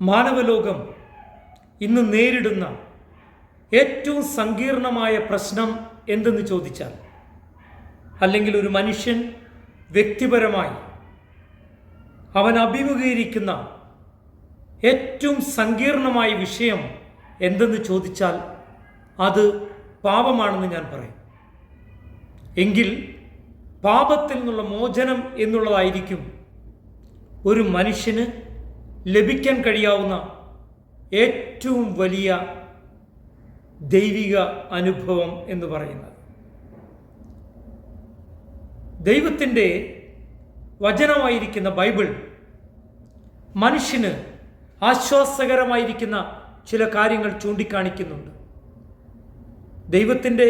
മാനവലോകം ഇന്ന് നേരിടുന്ന ഏറ്റവും സങ്കീർണമായ പ്രശ്നം എന്തെന്ന് ചോദിച്ചാൽ അല്ലെങ്കിൽ ഒരു മനുഷ്യൻ വ്യക്തിപരമായി അവൻ അഭിമുഖീകരിക്കുന്ന ഏറ്റവും സങ്കീർണമായ വിഷയം എന്തെന്ന് ചോദിച്ചാൽ അത് പാപമാണെന്ന് ഞാൻ പറയും. എങ്കിൽ പാപത്തിൽ നിന്നുള്ള മോചനം എന്നുള്ളതായിരിക്കും ഒരു മനുഷ്യന് ലഭിക്കാൻ കഴിയാവുന്ന ഏറ്റവും വലിയ ദൈവിക അനുഭവം എന്ന് പറയുന്നത്. ദൈവത്തിന്റെ വചനമായിരിക്കുന്ന ബൈബിൾ മനുഷ്യന് ആശ്വാസകരമായിരിക്കുന്ന ചില കാര്യങ്ങൾ ചൂണ്ടിക്കാണിക്കുന്നുണ്ട്. ദൈവത്തിന്റെ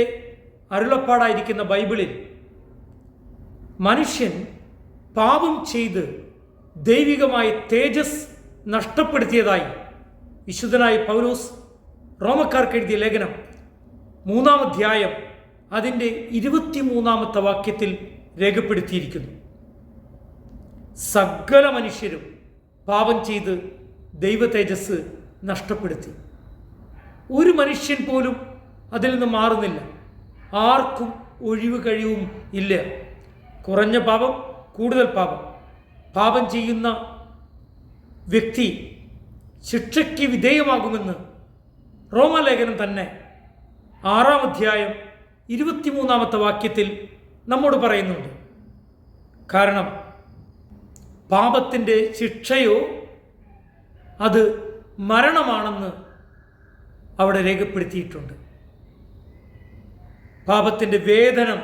അരുളപ്പാടായിരിക്കുന്ന ബൈബിളിൽ മനുഷ്യൻ പാപം ചെയ്ത് ദൈവികമായ തേജസ് നഷ്ടപ്പെടുത്തിയതായി വിശുദ്ധനായ പൗലോസ് റോമക്കാർക്ക് എഴുതിയ ലേഖനം മൂന്നാം അധ്യായം അതിന്റെ ഇരുപത്തിമൂന്നാമത്തെ വാക്യത്തിൽ രേഖപ്പെടുത്തിയിരിക്കുന്നു. സകല മനുഷ്യരും പാപം ചെയ്ത് ദൈവ തേജസ് നഷ്ടപ്പെടുത്തി. ഒരു മനുഷ്യൻ പോലും അതിൽ നിന്ന് മാറുന്നില്ല. ആർക്കും ഒഴിവ് കഴിവും ഇല്ല. കുറഞ്ഞ പാപം കൂടുതൽ പാപം. പാപം ചെയ്യുന്ന വ്യക്തി ശിക്ഷയ്ക്ക് വിധേയമാകുമെന്ന് റോമാലേഖനം തന്നെ ആറാം അധ്യായം ഇരുപത്തിമൂന്നാമത്തെ വാക്യത്തിൽ നമ്മോട് പറയുന്നുണ്ട്. കാരണം പാപത്തിന്റെ ശിക്ഷയോ അത് മരണമാണെന്ന് അവിടെ രേഖപ്പെടുത്തിയിട്ടുണ്ട്. പാപത്തിന്റെ വേദനം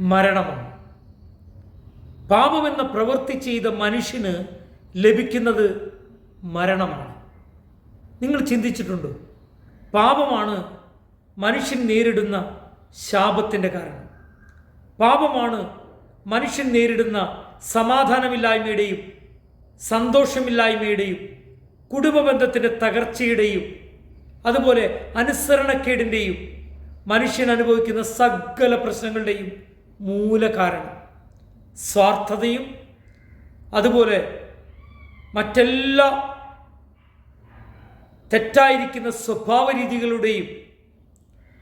മരണമാണ്. പാപമെന്ന പ്രവൃത്തി ചെയ്ത മനുഷ്യന് ലഭിക്കുന്നത് മരണമാണ്. നിങ്ങൾ ചിന്തിച്ചിട്ടുണ്ടോ? പാപമാണ് മനുഷ്യൻ നേരിടുന്ന ശാപത്തിന്റെ കാരണം. പാപമാണ് മനുഷ്യൻ നേരിടുന്ന സമാധാനമില്ലായ്മയുടെയും സന്തോഷമില്ലായ്മയുടെയും കുടുംബബന്ധത്തിന്റെ തകർച്ചയുടെയും അതുപോലെ അനുസരണക്കേടിന്റെയും മനുഷ്യൻ അനുഭവിക്കുന്ന സകല പ്രശ്നങ്ങളുടെയും മൂലകാരണം. സ്വാർത്ഥതയും അതുപോലെ മറ്റെല്ലാ തെറ്റായിരിക്കുന്ന സ്വഭാവ രീതികളുടെയും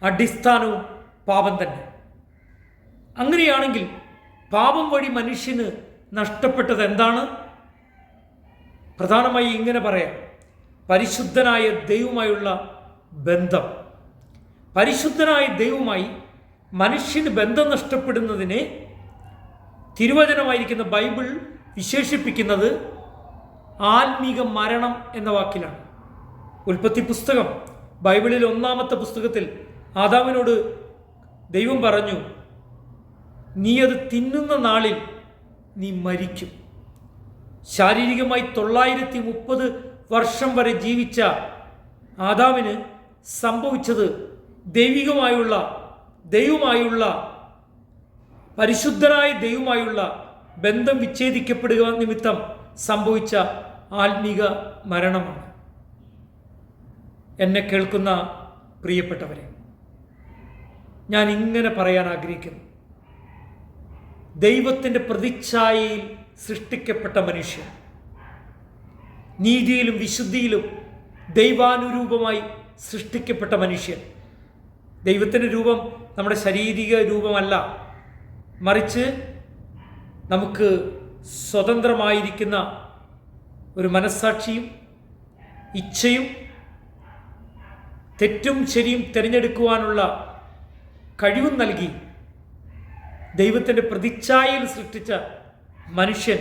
അടിസ്ഥാനവും പാപം തന്നെ. അങ്ങനെയാണെങ്കിൽ പാപം വഴി മനുഷ്യന് നഷ്ടപ്പെട്ടത് എന്താണ്? പ്രധാനമായി ഇങ്ങനെ പറയാം. പരിശുദ്ധനായ ദൈവമായുള്ള ബന്ധം. പരിശുദ്ധനായ ദൈവമായി മനുഷ്യന് ബന്ധം നഷ്ടപ്പെടുന്നതിനെ തിരുവചനമായിരിക്കുന്ന ബൈബിൾ വിശേഷിപ്പിക്കുന്നത് ആത്മീക മരണം എന്ന വാക്കിലാണ്. ഉൽപ്പത്തി പുസ്തകം ബൈബിളിൽ ഒന്നാമത്തെ പുസ്തകത്തിൽ ആദാമിനോട് ദൈവം പറഞ്ഞു നീ അത് തിന്നുന്ന നാളിൽ നീ മരിക്കും. ശാരീരികമായി തൊള്ളായിരത്തി മുപ്പത് വർഷം വരെ ജീവിച്ച ആദാമിന് സംഭവിച്ചത് ദൈവികമായുള്ള ദൈവമായുള്ള പരിശുദ്ധനായ ദൈവമായുള്ള ബന്ധം വിച്ഛേദിക്കപ്പെടുക നിമിത്തം സംഭവിച്ച ആത്മീക മരണമാണ്. എന്നെ കേൾക്കുന്ന പ്രിയപ്പെട്ടവരെ ഞാൻ ഇങ്ങനെ പറയാൻ ആഗ്രഹിക്കുന്നു. ദൈവത്തിന്റെ പ്രതിച്ഛായയിൽ സൃഷ്ടിക്കപ്പെട്ട മനുഷ്യൻ നീതിയിലും വിശുദ്ധിയിലും ദൈവാനുരൂപമായി സൃഷ്ടിക്കപ്പെട്ട മനുഷ്യൻ. ദൈവത്തിന്റെ രൂപം നമ്മുടെ ശാരീരിക രൂപമല്ല മറിച്ച് നമുക്ക് സ്വതന്ത്രമായിരിക്കുന്ന ഒരു മനസ്സാക്ഷിയും ഇച്ഛയും തെറ്റും ശരിയും തിരഞ്ഞെടുക്കുവാനുള്ള കഴിവും നൽകി ദൈവത്തിന്റെ പ്രതിച്ഛായയിൽ സൃഷ്ടിച്ച മനുഷ്യൻ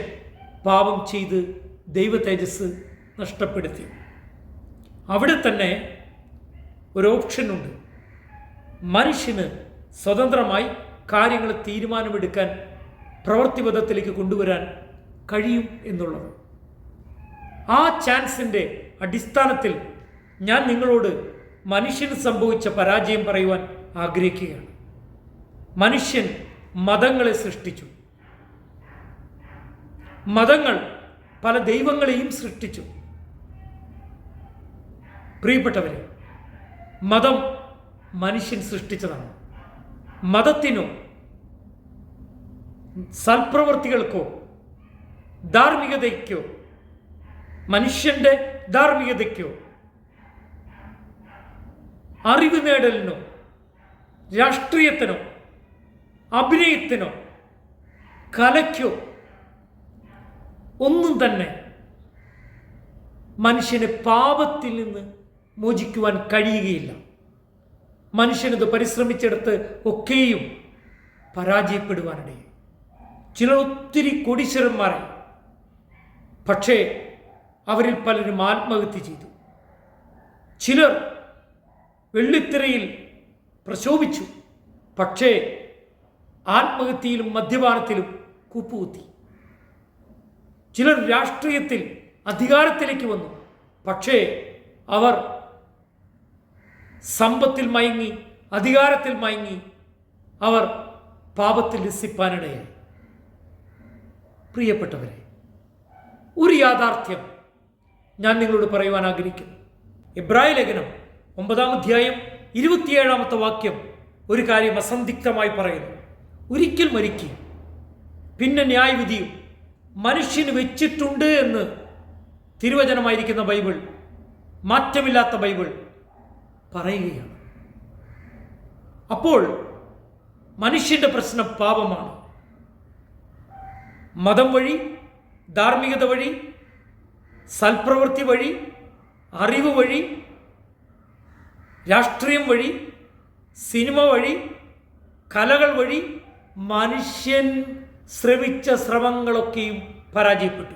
പാപം ചെയ്ത് ദൈവ തേജസ് നഷ്ടപ്പെടുത്തി. അവിടെ തന്നെ ഒരു ഓപ്ഷനുണ്ട്. മനുഷ്യന് സ്വതന്ത്രമായി കാര്യങ്ങൾ തീരുമാനമെടുക്കാൻ പ്രവൃത്തിപഥത്തിലേക്ക് കൊണ്ടുവരാൻ കഴിയും എന്നുള്ളത്. ആ ചാൻസിന്റെ അടിസ്ഥാനത്തിൽ ഞാൻ നിങ്ങളോട് മനുഷ്യന് സംഭവിച്ച പരാജയം പറയുവാൻ ആഗ്രഹിക്കുകയാണ്. മനുഷ്യൻ മതങ്ങളെ സൃഷ്ടിച്ചു. മതങ്ങൾ പല ദൈവങ്ങളെയും സൃഷ്ടിച്ചു. പ്രിയപ്പെട്ടവരെ മതം മനുഷ്യൻ സൃഷ്ടിച്ചതാണ്. മതത്തിനോ സൽപ്രവർത്തികൾക്കോ ധാർമ്മികതയ്ക്കോ മനുഷ്യന്റെ ധാർമ്മികതയ്ക്കോ അറിവ് നേടലിനോ രാഷ്ട്രീയത്തിനോ അഭിനയത്തിനോ കലയ്ക്കോ ഒന്നും തന്നെ മനുഷ്യനെ പാപത്തിൽ നിന്ന് മോചിക്കുവാൻ കഴിയുകയില്ല. മനുഷ്യനത് പരിശ്രമിച്ചെടുത്ത് ഒക്കെയും പരാജയപ്പെടുവാനിടയും ചിലർ ഒത്തിരി കൊടിശരന്മാരെ പക്ഷേ അവരിൽ പലരും ആത്മഹത്യ ചെയ്തു. ചിലർ വെള്ളിത്തിരയിൽ പ്രശോഭിച്ചു. പക്ഷേ ആത്മഹത്യയിലും മദ്യപാനത്തിലും കൂപ്പുകുത്തി. ചിലർ രാഷ്ട്രീയത്തിൽ അധികാരത്തിലേക്ക് വന്നു. പക്ഷേ അവർ സമ്പത്തിൽ മയങ്ങി അധികാരത്തിൽ മയങ്ങി അവർ പാപത്തിൽ രസിപ്പാനിടയായി. പ്രിയപ്പെട്ടവരെ ഒരു യാഥാർത്ഥ്യം ഞാൻ നിങ്ങളോട് പറയുവാൻ ആഗ്രഹിക്കുന്നു. ഇബ്രാഹിം ലേഖനം ഒമ്പതാം അധ്യായം ഇരുപത്തിയേഴാമത്തെ വാക്യം ഒരു കാര്യം അസന്ധിഗ്ധമായി പറയുന്നു. ഒരിക്കൽ മരിക്കുക പിന്നെ ന്യായവിധിയും മനുഷ്യന് വെച്ചിട്ടുണ്ട് എന്ന് തിരുവചനമായിരിക്കുന്ന ബൈബിൾ മാറ്റമില്ലാത്ത ബൈബിൾ പറയുകയാണ്. അപ്പോൾ മനുഷ്യന്റെ പ്രശ്നം പാപമാണ്. മതം വഴി ധാർമ്മികത വഴി സൽപ്രവൃത്തി വഴി അറിവ് വഴി രാഷ്ട്രീയം വഴി സിനിമ വഴി കലകൾ വഴി മനുഷ്യൻ ശ്രമിച്ച ശ്രമങ്ങളൊക്കെയും പരാജയപ്പെട്ടു.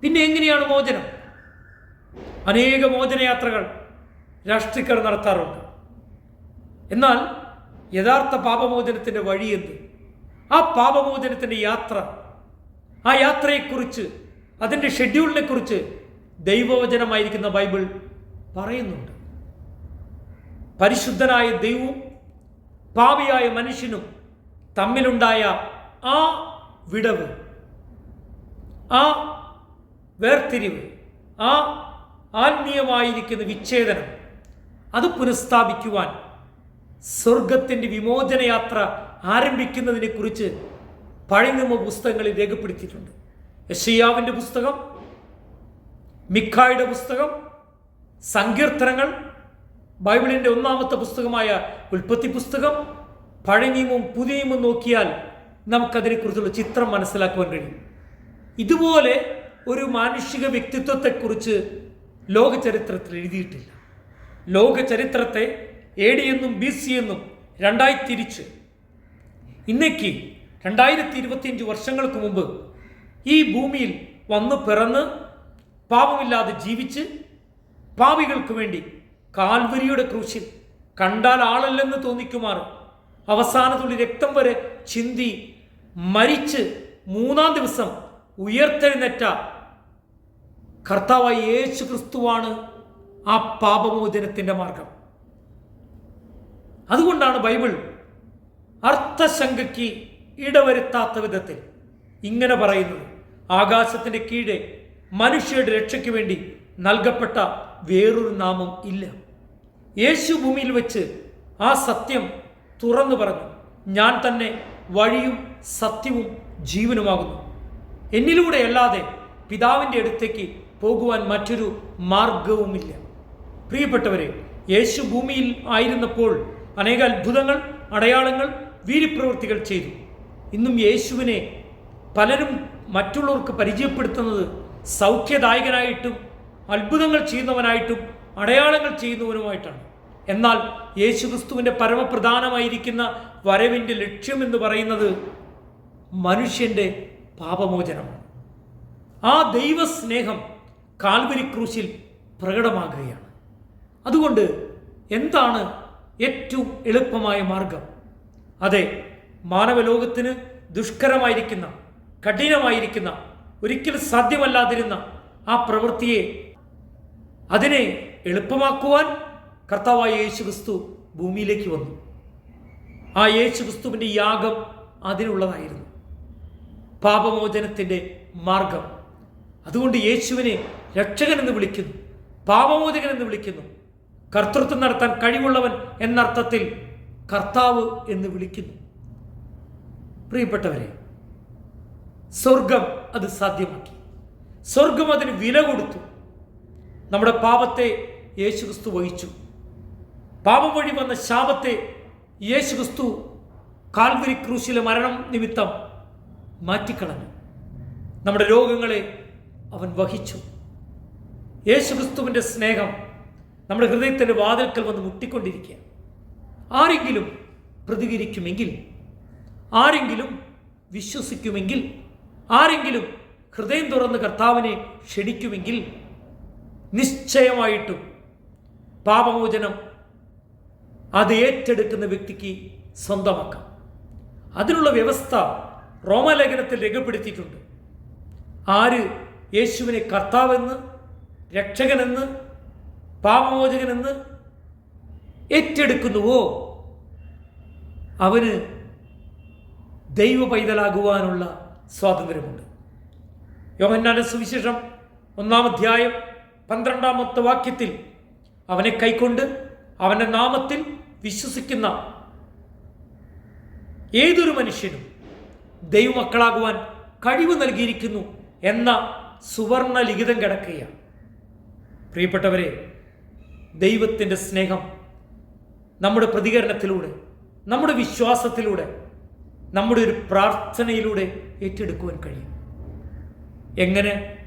പിന്നെ എങ്ങനെയാണ് മോചനം? അനേക മോചനയാത്രകൾ. രാഷ്ട്രീയക്കാർ നടത്താറുണ്ട്. എന്നാൽ യഥാർത്ഥ പാപമോചനത്തിന്റെ വഴി എന്ത്? ആ പാപമോചനത്തിന്റെ യാത്ര ആ യാത്രയെക്കുറിച്ച് അതിന്റെ ഷെഡ്യൂളിനെ കുറിച്ച് ദൈവവചനമായിരിക്കുന്ന ബൈബിൾ പറയുന്നുണ്ട്. പരിശുദ്ധനായ ദൈവവും പാപിയായ മനുഷ്യനും തമ്മിലുണ്ടായ ആ വിടവ് ആ വേർതിരിവ് ആ ആത്മീയമായിരിക്കുന്ന വിച്ഛേദനം അത് പുനഃസ്ഥാപിക്കുവാൻ സ്വർഗത്തിന്റെ വിമോചനയാത്ര ആരംഭിക്കുന്നതിനെ കുറിച്ച് പഴയ നിയമ പുസ്തകങ്ങളിൽ രേഖപ്പെടുത്തിയിട്ടുണ്ട്. യഷയാവിന്റെ പുസ്തകം മിഖായുടെ പുസ്തകം സങ്കീർത്തനങ്ങൾ ബൈബിളിന്റെ ഒന്നാമത്തെ പുസ്തകമായ ഉൽപ്പത്തി പുസ്തകം പഴയ നിയമവും പുതിയ നിയമവും നോക്കിയാൽ നമുക്കതിനെക്കുറിച്ചുള്ള ചിത്രം മനസ്സിലാക്കുവാൻ കഴിയും. ഇതുപോലെ ഒരു മാനുഷിക വ്യക്തിത്വത്തെക്കുറിച്ച് ലോകചരിത്രത്തിൽ എഴുതിയിട്ടില്ല. ലോക ചരിത്രത്തെ എ ഡി എന്നും ബി സി എന്നും രണ്ടായി തിരിച്ച്. ഇന്നേക്ക് രണ്ടായിരത്തി ഇരുപത്തിയഞ്ച് വർഷങ്ങൾക്ക് മുമ്പ് ഈ ഭൂമിയിൽ വന്ന് പിറന്ന് പാപമില്ലാതെ ജീവിച്ച് പാപികൾക്ക് വേണ്ടി കാൽവരിയുടെ ക്രൂശിൽ കണ്ടാൽ ആളല്ലെന്ന് തോന്നിക്കുമാർ. അവസാന തുള്ളി രക്തം വരെ ചിന്തി മരിച്ച് മൂന്നാം ദിവസം ഉയർത്തെഴുന്നേറ്റ കർത്താവായ യേശു ക്രിസ്തുവാണ് ആ പാപമോചനത്തിന്റെ മാർഗം. അതുകൊണ്ടാണ് ബൈബിൾ അർത്ഥശങ്കയ്ക്ക് ഇടവരുത്താത്ത വിധത്തിൽ ഇങ്ങനെ പറയുന്നത്. ആകാശത്തിന്റെ കീഴെ മനുഷ്യരുടെ രക്ഷയ്ക്ക് വേണ്ടി നൽകപ്പെട്ട വേറൊരു നാമം ഇല്ല. യേശു ഭൂമിയിൽ വെച്ച് ആ സത്യം തുറന്നു പറഞ്ഞു. ഞാൻ തന്നെ വഴിയും സത്യവും ജീവനുമാകുന്നു. എന്നിലൂടെ അല്ലാതെ പിതാവിന്റെ അടുത്തേക്ക് പോകുവാൻ മറ്റൊരു മാർഗവുമില്ല. പ്രിയപ്പെട്ടവരെ യേശു ഭൂമിയിൽ ആയിരുന്നപ്പോൾ അനേക അത്ഭുതങ്ങൾ അടയാളങ്ങൾ വീര്യപ്രവൃത്തികൾ ചെയ്തു. ഇന്നും യേശുവിനെ പലരും മറ്റുള്ളവർക്ക് പരിചയപ്പെടുത്തുന്നത് സൗഖ്യദായകനായിട്ടും അത്ഭുതങ്ങൾ ചെയ്യുന്നവനായിട്ടും അടയാളങ്ങൾ ചെയ്യുന്നവനുമായിട്ടാണ്. എന്നാൽ യേശു ക്രിസ്തുവിന്റെ പരമപ്രധാനമായിരിക്കുന്ന വരവിന്റെ ലക്ഷ്യമെന്ന് പറയുന്നത് മനുഷ്യന്റെ പാപമോചനം ആ ദൈവസ്നേഹം കാൽവരി ക്രൂശിൽ പ്രകടമാകുകയാണ്. അതുകൊണ്ട് എന്താണ് ഏറ്റവും എളുപ്പമായ മാർഗം? അതെ മാനവലോകത്തിന് ദുഷ്കരമായിരിക്കുന്ന കഠിനമായിരിക്കുന്ന ഒരിക്കലും സാധ്യമല്ലാതിരുന്ന ആ പ്രവൃത്തിയെ അതിനെ എളുപ്പമാക്കുവാൻ കർത്താവായ യേശു ക്രിസ്തു ഭൂമിയിലേക്ക് വന്നു. ആ യേശു ക്രിസ്തുവിന്റെ യാഗം അതിനുള്ളതായിരുന്നു. പാപമോചനത്തിന്റെ മാർഗം. അതുകൊണ്ട് യേശുവിനെ രക്ഷകൻ എന്ന് വിളിക്കുന്നു പാപമോചകൻ എന്ന് വിളിക്കുന്നു. കർത്തൃത്വം നടത്താൻ കഴിവുള്ളവൻ എന്നർത്ഥത്തിൽ കർത്താവ് എന്ന് വിളിക്കുന്നു. പ്രിയപ്പെട്ടവരെ സ്വർഗം അത് സാധ്യമാക്കി. സ്വർഗം അതിന് വില കൊടുത്തു. നമ്മുടെ പാപത്തെ യേശുക്രിസ്തു വഹിച്ചു. പാപം വഴി വന്ന ശാപത്തെ യേശുക്രിസ്തു കാൽവരി ക്രൂശിലെ മരണം നിമിത്തം മാറ്റിക്കളഞ്ഞു. നമ്മുടെ രോഗങ്ങളെ അവൻ വഹിച്ചു. യേശുക്രിസ്തുവിന്റെ സ്നേഹം നമ്മുടെ ഹൃദയത്തിന്റെ വാതിൽക്കൽ വന്ന് മുട്ടിക്കൊണ്ടിരിക്കുക ആരെങ്കിലും പ്രതികരിക്കുമെങ്കിൽ ആരെങ്കിലും വിശ്വസിക്കുമെങ്കിൽ ആരെങ്കിലും ഹൃദയം തുറന്ന് കർത്താവിനെ ക്ഷണിക്കുമെങ്കിൽ നിശ്ചയമായിട്ടും പാപമോചനം അത് ഏറ്റെടുക്കുന്ന വ്യക്തിക്ക് സ്വന്തമാക്കാം. അതിനുള്ള വ്യവസ്ഥ റോമലേഖനത്തിൽ രേഖപ്പെടുത്തിയിട്ടുണ്ട്. ആര് യേശുവിനെ കർത്താവെന്ന് രക്ഷകനെന്ന് പാപമോചകനെന്ന് ഏറ്റെടുക്കുന്നുവോ? അവന് ദൈവ പൈതലാകുവാനുള്ള സ്വാതന്ത്ര്യമുണ്ട്. യോഹന്നാന്റെ സുവിശേഷം ഒന്നാം അധ്യായം പന്ത്രണ്ടാമത്തെ വാക്യത്തിൽ അവനെ കൈക്കൊണ്ട് അവന്റെ നാമത്തിൽ വിശ്വസിക്കുന്ന ഏതൊരു മനുഷ്യനും ദൈവമക്കളാകുവാൻ കഴിവ് നൽകിയിരിക്കുന്നു എന്ന സുവർണ ലിഖിതം കിടക്കുകയാണ്. പ്രിയപ്പെട്ടവരെ ദൈവത്തിന്റെ സ്നേഹം നമ്മുടെ പ്രതികരണത്തിലൂടെ നമ്മുടെ വിശ്വാസത്തിലൂടെ നമ്മുടെ ഒരു പ്രാർത്ഥനയിലൂടെ ഏറ്റെടുക്കുവാൻ കഴിയും. എങ്ങനെ?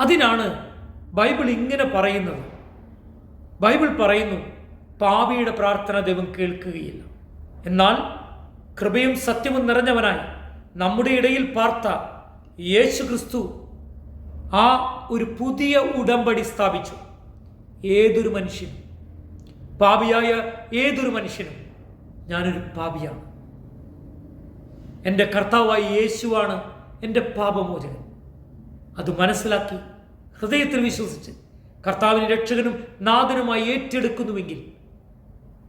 അതിനാണ് ബൈബിൾ ഇങ്ങനെ പറയുന്നത്. ബൈബിൾ പറയുന്നു പാപിയുടെ പ്രാർത്ഥന ദൈവം കേൾക്കുകയില്ല. എന്നാൽ കൃപയും സത്യവും നിറഞ്ഞവനായി നമ്മുടെ ഇടയിൽ പാർത്ത യേശു ക്രിസ്തു ആ ഒരു പുതിയ ഉടമ്പടി സ്ഥാപിച്ചു. ഏതൊരു മനുഷ്യനും പാപിയായ ഏതൊരു മനുഷ്യനും ഞാനൊരു പാപിയാണ്. എന്റെ കർത്താവായ യേശുവാണ് എന്റെ പാപമോചനം അത് മനസ്സിലാക്കി ഹൃദയത്തിൽ വിശ്വസിച്ച് കർത്താവിന് രക്ഷകനും നാഥനുമായി ഏറ്റെടുക്കുന്നുവെങ്കിൽ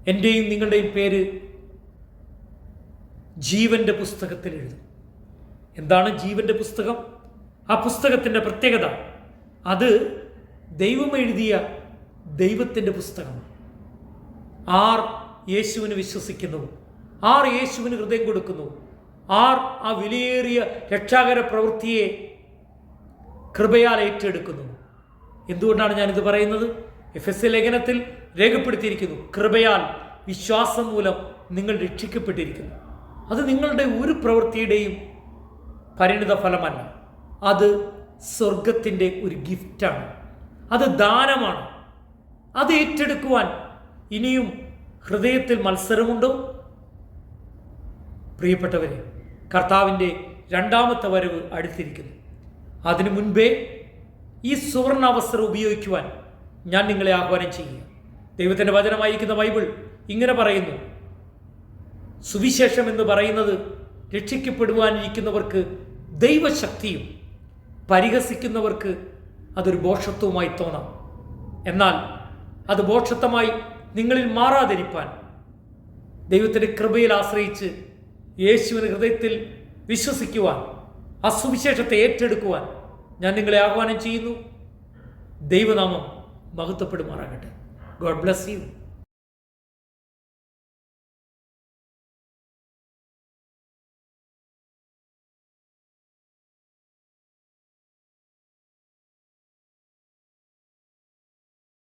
എന്റെയും നിങ്ങളുടെയും പേര് ജീവന്റെ പുസ്തകത്തിൽ എഴുതും. എന്താണ് ജീവന്റെ പുസ്തകം? ആ പുസ്തകത്തിന്റെ പ്രത്യേകത അത് ദൈവം എഴുതിയ ദൈവത്തിന്റെ പുസ്തകമാണ് ആർ യേശുവിന് വിശ്വസിക്കുന്നു. ആർ യേശുവിന് ഹൃദയം കൊടുക്കുന്നു. ആർ ആ വിലയേറിയ രക്ഷാകര പ്രവൃത്തിയെ കൃപയാൽ ഏറ്റെടുക്കുന്നു. എന്തുകൊണ്ടാണ് ഞാനിത് പറയുന്നത്? എഫ് എസ് ലേഖനത്തിൽ രേഖപ്പെടുത്തിയിരിക്കുന്നു. കൃപയാൽ വിശ്വാസം മൂലം നിങ്ങൾ രക്ഷിക്കപ്പെട്ടിരിക്കുന്നു. അത് നിങ്ങളുടെ ഒരു പ്രവൃത്തിയുടെയും പരിണിത ഫലമല്ല. അത് സ്വർഗത്തിന്റെ ഒരു ഗിഫ്റ്റാണ്. അത് ദാനമാണ്. അത് ഏറ്റെടുക്കുവാൻ ഇനിയും ഹൃദയത്തിൽ മത്സരമുണ്ടോ? പ്രിയപ്പെട്ടവരെ കർത്താവിന്റെ രണ്ടാമത്തെ വരവ് അടുത്തിരിക്കുന്നു. അതിനു മുൻപേ ഈ സുവർണാവസരം ഉപയോഗിക്കുവാൻ ഞാൻ നിങ്ങളെ ആഹ്വാനം ചെയ്യുക ദൈവത്തിന്റെ വചനമായിരിക്കുന്ന ബൈബിൾ ഇങ്ങനെ പറയുന്നു. സുവിശേഷം എന്ന് പറയുന്നത് രക്ഷിക്കപ്പെടുവാനിരിക്കുന്നവർക്ക് ദൈവശക്തിയും പരിഹസിക്കുന്നവർക്ക് അതൊരു ബോഷത്വമായി തോന്നാം. എന്നാൽ അത് ബോക്ഷത്തമായി നിങ്ങളിൽ മാറാതിരിപ്പാൻ. ദൈവത്തിന്റെ കൃപയിൽ ആശ്രയിച്ച് യേശുവിന് ഹൃദയത്തിൽ വിശ്വസിക്കുവാൻ ആ സുവിശേഷത്തെ ഏറ്റെടുക്കുവാൻ ഞാൻ നിങ്ങളെ ആഹ്വാനം ചെയ്യുന്നു. ദൈവനാമം മഹത്വപ്പെടുമാറാകട്ടെ. God bless you